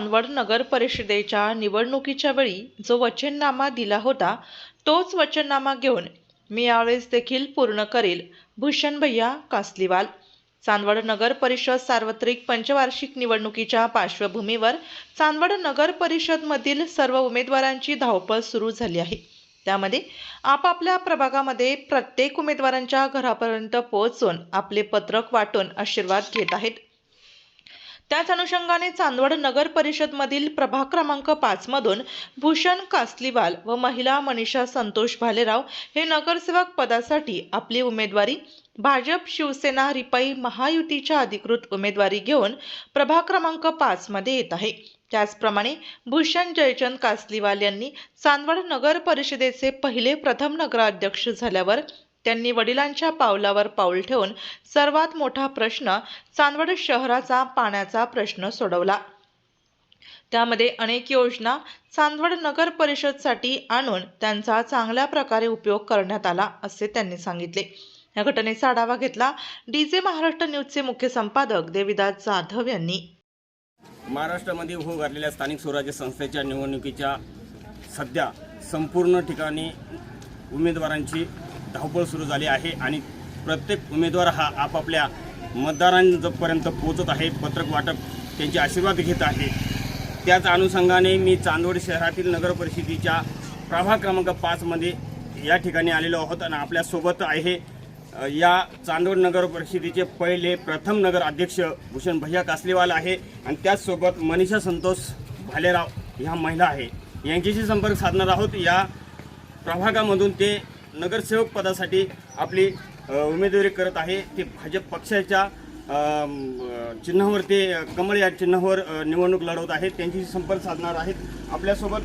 चांदवड नगर परिषदेच्या निवडणुकीच्या वेळी जो वचननामा दिला होता तोच वचननामा घेऊन मी यावेळेस देखील पूर्ण करेल. भूषण भैया कासलीवाल. चांदवड नगर परिषद सार्वत्रिक पंचवार्षिक निवडणुकीच्या पार्श्वभूमीवर चांदवड नगर परिषदमधील सर्व उमेदवारांची धावपळ सुरू झाली आहे. त्यामध्ये आपापल्या प्रभागामध्ये प्रत्येक उमेदवारांच्या घरापर्यंत पोहोचून आपले पत्रक वाटून आशीर्वाद घेत आहेत. त्याच अनुषंगाने चांदवड नगर परिषदमधील प्रभाग क्रमांक पाच मधून भूषण कासलीवाल व महिला मनीषा संतोष भालेराव हे नगरसेवक पदासाठी आपली उमेदवारी भाजप शिवसेना रिपाई महायुतीच्या अधिकृत उमेदवारी घेऊन प्रभाग क्रमांक पाच मध्ये येत आहे. त्याचप्रमाणे भूषण जयचंद कासलीवाल यांनी चांदवड नगर परिषदेचे पहिले प्रथम नगराध्यक्ष झाल्यावर त्यांनी वडिलांच्या पावलावर पाऊल ठेवून सर्वात मोठा प्रश्न चांदवड शहराचा पाण्याचा प्रश्न सोडवला. त्यामध्ये अनेक योजना चांदवड नगर परिषदसाठी आणून त्यांचा चांगल्या प्रकारे उपयोग करण्यात आला असे त्यांनी सांगितले. या घटनेचा आढावा घेतला डीजे महाराष्ट्र न्यूजचे मुख्य संपादक देविदास जाधव यांनी. महाराष्ट्रामध्ये होऊ घातलेल्या स्थानिक स्वराज्य संस्थेच्या निवडणुकीच्या सध्या संपूर्ण ठिकाणी उमेदवारांची धावपळ सुरू झाली आहे आणि प्रत्येक उमेदवार हा आपापल्या मतदारांपर्यंत पोहोचत आहे पत्रक वाटप त्यांचे आशीर्वाद घेत आहे. त्याच अनुषंगाने मी चांदवड शहरातील नगरपरिषदेच्या प्रभाग क्रमांक पाचमध्ये या ठिकाणी आलेलो आहोत आणि आपल्यासोबत आहे या चांदवड नगर परिषदेचे पहिले प्रथम नगर अध्यक्ष भूषण भैया कासलेवाल आहे आणि त्याचसोबत मनीषा संतोष भालेराव ह्या महिला आहे. यांच्याशी संपर्क साधणार आहोत. या प्रभागामधून ते नगरसेवक पदासाठी आपली उमेदवारी करत आहे. ते भाजप पक्षाच्या अम, अ, चिन्हावर ते अ, कमळ या चिन्हावर निवडणूक लढवत आहेत. त्यांच्याशी संपर्क साधणार आहेत. आपल्यासोबत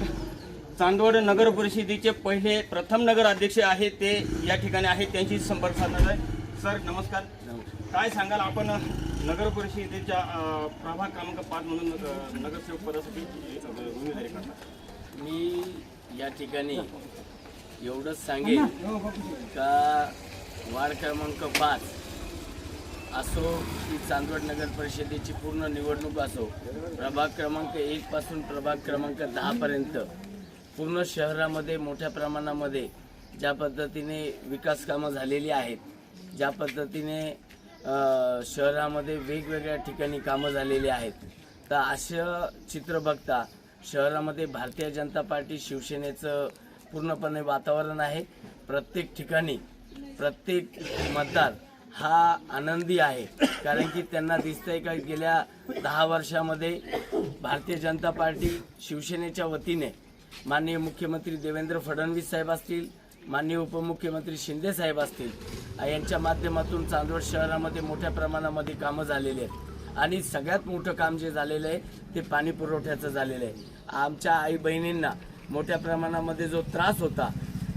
चांदवड नगर परिषदेचे पहिले प्रथम नगर अध्यक्ष आहे ते या ठिकाणी आहेत. त्यांची संपर्क साधणार आहे. सर नमस्कार. काय सांगाल आपण नगर परिषदेच्या प्रभाग क्रमांक पाच म्हणून नगरसेवक पदासाठी उमेदवारी करणार? मी या ठिकाणी एवढंच सांगेन का वार्ड क्रमांक पाच असो की चांदवड नगर परिषदेची पूर्ण निवडणूक असो प्रभाग क्रमांक एक पासून प्रभाग क्रमांक दहापर्यंत पूर्ण शहरामध्ये मोठ्या प्रमाणामध्ये ज्या पद्धतीने विकास कामं झालेली आहेत ज्या पद्धतीने शहरामध्ये वेगवेगळ्या ठिकाणी कामं झालेली आहेत तर असं चित्र बघता शहरामध्ये भारतीय जनता पार्टी शिवसेनेचं पूर्णपणे वातावरण आहे. प्रत्येक ठिकाणी प्रत्येक मतदार हा आनंदी आहे. कारण की त्यांना दिसतंय का गेल्या दहा वर्षामध्ये भारतीय जनता पार्टी शिवसेनेच्या वतीने माननीय मुख्यमंत्री देवेंद्र फडणवीस साहेब असतील माननीय उपमुख्यमंत्री शिंदे साहेब असतील यांच्या माध्यमातून चांदवड शहरामध्ये मोठ्या प्रमाणामध्ये कामं झालेली आहेत. आणि सगळ्यात मोठं काम जे झालेलं आहे ते पाणी पुरवठ्याचं झालेलं आहे. आमच्या आई बहिणींना मोठ्या प्रमाणामध्ये जो त्रास होता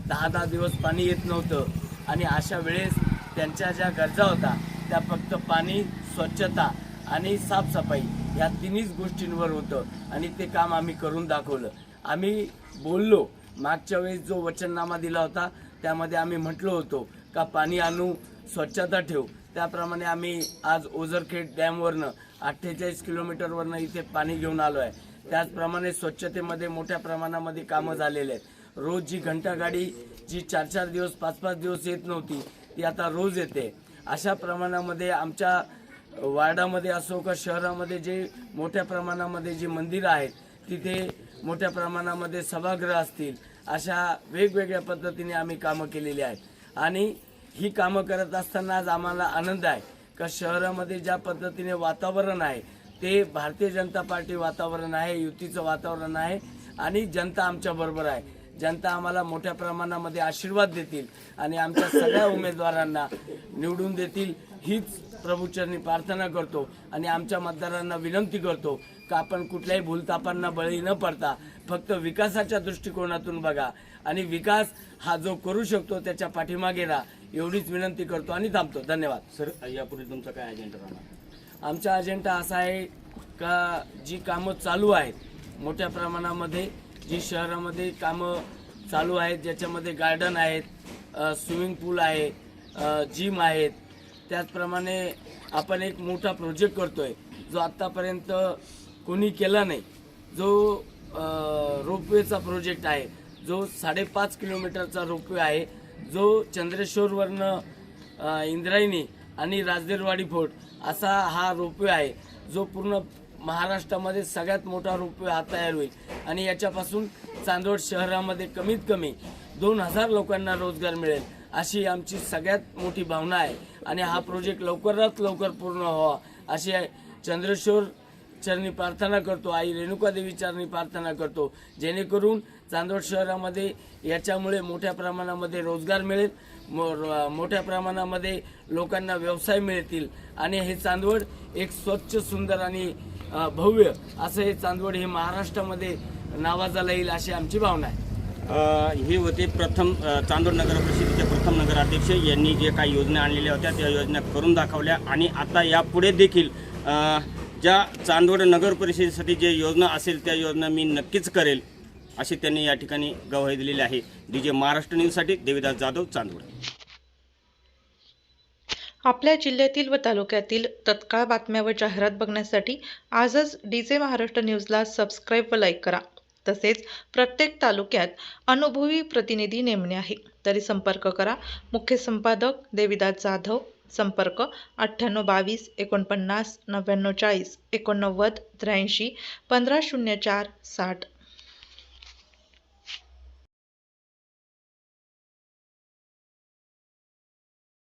दहा दहा दिवस पाणी येत नव्हतं. आणि अशा वेळेस त्यांच्या ज्या गरजा होता त्या फक्त पाणी स्वच्छता आणि साफसफाई या तिन्हीच गोष्टींवर होतं. आणि ते काम आम्ही करून दाखवलं. आम्ही बोललो. मागच्या वेळेस जो वचननामा दिला होता त्यामध्ये आम्ही म्हटलो होतो का पाणी आणू स्वच्छता ठेवू. त्याप्रमाणे आम्ही आज ओझरखेड डॅमवरनं अठ्ठेचाळीस किलोमीटरवरनं इथे पाणी घेऊन आलो आहे. त्याचप्रमाणे स्वच्छतेमध्ये मोठ्या प्रमाणामध्ये कामं झालेले आहेत. रोज जी घंटागाडी जी चार चार दिवस पाच पाच दिवस येत नव्हती ती आता रोज येते. अशा प्रमाणामध्ये आमच्या वार्डामध्ये असो का शहरामध्ये जे मोठ्या प्रमाणामध्ये जी मंदिरं आहेत तिथे मोठ्या प्रमाणामध्ये सभागृह असतील अशा वेगवेगळ्या पद्धतीने आम्ही कामं केलेली आहेत. आणि ही कामं करत असताना आज आम्हाला आनंद आहे का शहरामध्ये ज्या पद्धतीने वातावरण आहे ते भारतीय जनता पार्टी वातावरण आहे युतीचं वातावरण आहे आणि जनता आमच्या बरोबर आहे. जनता आम्हाला मोठ्या प्रमाणामध्ये आशीर्वाद देतील आणि आमच्या सगळ्या उमेदवारांना निवडून देतील. हीच प्रभूचरणी प्रार्थना करतो आणि आमच्या मतदारांना विनंती करतो का आपण कुठल्याही भूलतापांना बळी न पडता फक्त विकासाच्या दृष्टिकोनातून बघा आणि विकास हा जो करू शकतो त्याच्या पाठीमागे राहा एवढीच विनंती करतो आणि थांबतो. धन्यवाद. सर यापुढे तुमचा काय अजेंडा राहणार? आमचा अजेंडा असा आहे का जी कामं चालू आहेत मोठ्या प्रमाणामध्ये जी शहरामध्ये कामं चालू आहेत ज्याच्यामध्ये गार्डन आहेत स्विमिंग पूल आहे जिम आहेत त्याचप्रमाणे आपण एक मोठा प्रोजेक्ट करतो आहे जो आत्तापर्यंत कोणी केला नाही. जो रोपवेचा प्रोजेक्ट आहे जो साडेपाच किलोमीटरचा रोपवे आहे जो चंद्रेश्वरवरनं इंद्रायणी आणि राजदेरवाडी फोर्ट असा हा रोपवे आहे जो पूर्ण महाराष्ट्रामध्ये सगळ्यात मोठा रोपवे हा तयार होईल. आणि याच्यापासून चांदवड शहरामध्ये कमीत कमी दोन हजार लोकांना रोजगार मिळेल अशी आमची सगळ्यात मोठी भावना आहे. आणि हा प्रोजेक्ट लवकरात लवकर पूर्ण व्हावा अशी आहे चंद्रेश्वर चरणी प्रार्थना करतो आई रेणुकादेवी चरणी प्रार्थना करतो. जेणेकरून चांदवड शहरामध्ये याच्यामुळे मोठ्या प्रमाणामध्ये रोजगार मिळेल. मो- र- मोठ्या प्रमाणामध्ये लोकांना व्यवसाय मिळतील. आणि हे चांदवड एक स्वच्छ सुंदर आणि भव्य असं हे चांदवड हे महाराष्ट्रामध्ये नावाजाला येईल अशी आमची भावना आहे. हे होते प्रथम चांदोड नगर परिषदेचे प्रथम नगराध्यक्ष. यांनी जे काही योजना आणलेल्या होत्या त्या योजना करून दाखवल्या. आणि आता यापुढे देखील ज्या चांदवड नगर परिषदेसाठी जे योजना असेल त्या योजना मी नक्कीच करेल. अशी त्यांनी या ठिकाणी गवाही दिलेली आहे. डीजे महाराष्ट्र न्यूजसाठी देविदास जाधव चांदवड. आपल्या जिल्ह्यातील व तालुक्यातील तत्काळ बातम्या व जाहिरात बघण्यासाठी आजच डी जे महाराष्ट्र न्यूजला सबस्क्राईब व लाईक करा. तसेच प्रत्येक तालुक्यात अनुभवी प्रतिनिधी नेमणे आहे. तरी संपर्क करा. मुख्य संपादक देविदास जाधव. संपर्क अठ्ठ्याण्णव बावीस एकोणपन्नास नव्याण्णव चाळीस एकोणनव्वद त्र्याऐंशी पंधरा शून्य चार साठ.